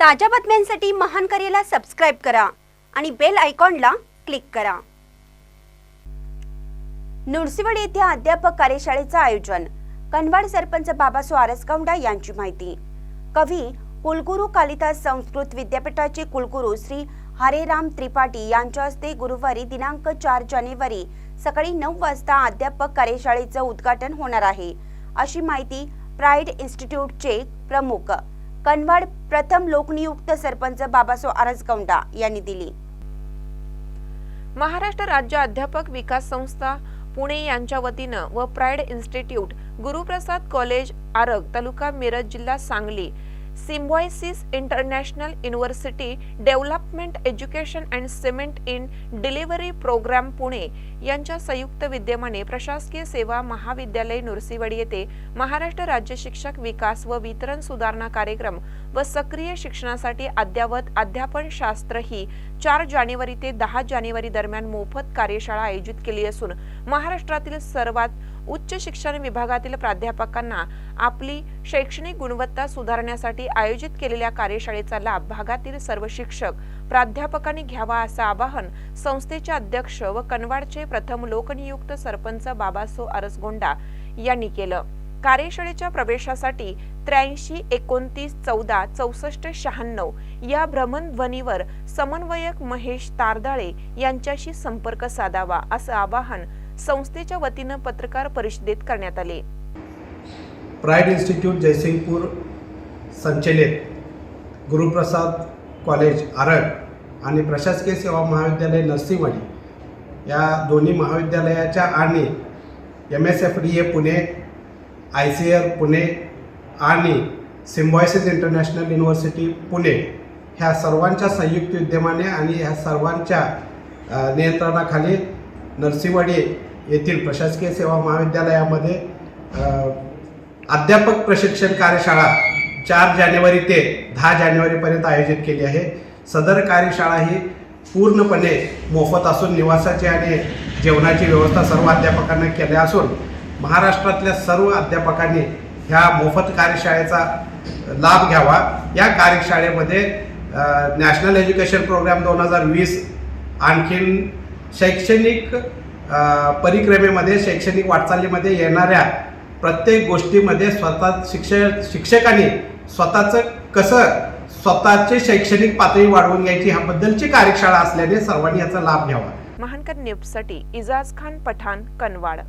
ताज्या बातम्यांसाठी महान करेला सबस्क्राईब करा आणि बेल आयकॉनला क्लिक करा. नुरसिवड येथे अध्यापक कार्यशाळेचं आयोजन. कनवाड सरपंच बाबासो आरसगौंडा यांची माहिती. कवी कुलगुरू कालिदास संस्कृत विद्यापीठाचे कुलगुरू श्री हरेराम त्रिपाठी यांच्या हस्ते गुरुवारी दिनांक चार जानेवारी सकाळी नऊ वाजता अध्यापक कार्यशाळेचं उद्घाटन होणार आहे. अशी माहिती प्राईड इन्स्टिट्यूटचे प्रमुख कनवाड प्रथम लोकनियुक्त सरपंच बाबासो आरसगौंडा यांनी दिली. महाराष्ट्र राज्य अध्यापक विकास संस्था पुणे यांच्या वतीनं व Pride Institute Guruprasad college Arag taluka Miraj जिल्हा Sangli Symbiosis international university development education and cement in delivery program Pune यांच्या संयुक्त विद्यमाने प्रशासकीय सेवा महाविद्यालय नुरसीवाडी येथे महाराष्ट्र राज्य शिक्षक विकास व वितरण सुधारणा कार्यक्रम व सक्रिय शिक्षणासाठी अद्यावत अध्यापन शास्त्र ही चार जानेवारी ते दहा जानेवारी दरम्यान मोफत कार्यशाळा आयोजित केली असून महाराष्ट्रातील सर्वात उच्च शिक्षण विभागातील प्राध्यापकांना आपली शैक्षणिक गुणवत्ता सुधारण्यासाठी आयोजित केलेल्या कार्यशाळेचा लाभ भागातील सर्व शिक्षक प्राध्यापकांनी घ्यावा असं आवाहन संस्थेचे अध्यक्ष व कनवाडचे प्रथम लोकनियुक्त सरपंच बाबासो अरसगोंडा यांनी केलं. कार्यशाळेच्या प्रवेशासाठी त्र्याऐंशी एकोणतीस चौदा चौसष्ट शहाण्णव या भ्रमणध्वनीवर समन्वयक महेश तारदाळे यांच्याशी संपर्क साधावा असं आवाहन संस्थेच्या वतीनं पत्रकार परिषदेत करण्यात आले. प्राईड इन्स्टिट्यूट जयसिंगपूर संचलित गुरुप्रसाद कॉलेज आरड आणि प्रशासकीय सेवा महाविद्यालय नरसिंहवाडी या दोन्ही महाविद्यालयाच्या आणि M S F D A Pune I C R Pune आणि सिम्बॉयसिस इंटरनॅशनल युनिव्हर्सिटी पुणे ह्या सर्वांच्या संयुक्त विद्यमाने आणि ह्या सर्वांच्या नियंत्रणाखाली नरसिंहवाडी येथील प्रशासकीय सेवा महाविद्यालयामध्ये अध्यापक प्रशिक्षण कार्यशाळा चार जानेवारी ते दहा जानेवारीपर्यंत आयोजित केली आहे. सदर कार्यशाळा ही पूर्णपणे मोफत असून निवासाची आणि जेवणाची व्यवस्था सर्व अध्यापकांना केल्या असून महाराष्ट्रातल्या सर्व अध्यापकांनी ह्या मोफत कार्यशाळेचा लाभ घ्यावा. या कार्यशाळेमध्ये नॅशनल एज्युकेशन प्रोग्राम दोन हजार वीस आणखीन शैक्षणिक परिक्रमेमध्ये शैक्षणिक वाटचालीमध्ये येणाऱ्या प्रत्येक गोष्टीमध्ये स्वतः शिक्ष शिक्षकांनी स्वतःचं कसं स्वतःची शैक्षणिक पातळी वाढवून घ्यायची ह्याबद्दलची कार्यशाळा असल्याने सर्वांनी याचा लाभ घ्यावा. महानकर न्यूजसाठी इजाज खान पठाण कनवाड